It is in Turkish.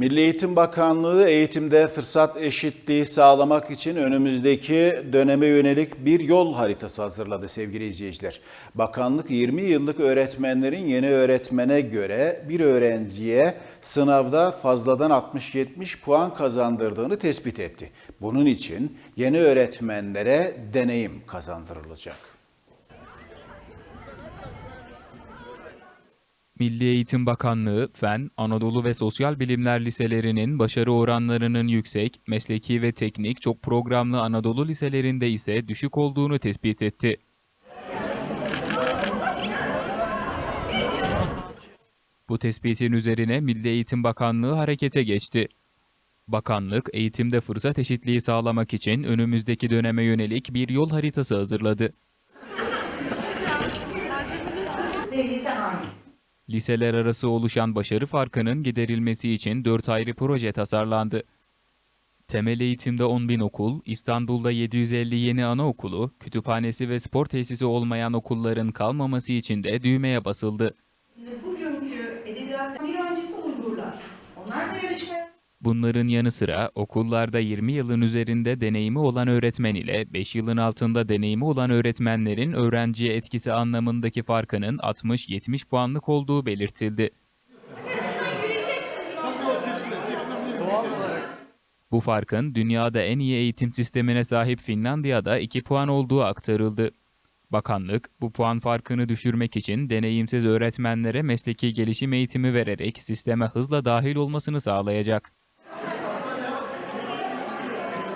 Milli Eğitim Bakanlığı eğitimde fırsat eşitliği sağlamak için önümüzdeki döneme yönelik bir yol haritası hazırladı sevgili izleyiciler. Bakanlık 20 yıllık öğretmenlerin yeni öğretmene göre bir öğrenciye sınavda fazladan 60-70 puan kazandırdığını tespit etti. Bunun için yeni öğretmenlere deneyim kazandırılacak. Milli Eğitim Bakanlığı, Fen, Anadolu ve Sosyal Bilimler liselerinin başarı oranlarının yüksek, mesleki ve teknik çok programlı Anadolu liselerinde ise düşük olduğunu tespit etti. Bu tespitin üzerine Milli Eğitim Bakanlığı harekete geçti. Bakanlık, eğitimde fırsat eşitliği sağlamak için önümüzdeki döneme yönelik bir yol haritası hazırladı. Liseler arası oluşan başarı farkının giderilmesi için 4 ayrı proje tasarlandı. Temel eğitimde 10 bin okul, İstanbul'da 750 yeni anaokulu, kütüphanesi ve spor tesisi olmayan okulların kalmaması için de düğmeye basıldı. Bugünkü edebiyat bir öncesi Uygurlar. Onlar da yarışmaya Bunların yanı sıra okullarda 20 yılın üzerinde deneyimi olan öğretmen ile 5 yılın altında deneyimi olan öğretmenlerin öğrenciye etkisi anlamındaki farkının 60-70 puanlık olduğu belirtildi. Bu farkın dünyada en iyi eğitim sistemine sahip Finlandiya'da 2 puan olduğu aktarıldı. Bakanlık, bu puan farkını düşürmek için deneyimsiz öğretmenlere mesleki gelişim eğitimi vererek sisteme hızla dahil olmasını sağlayacak.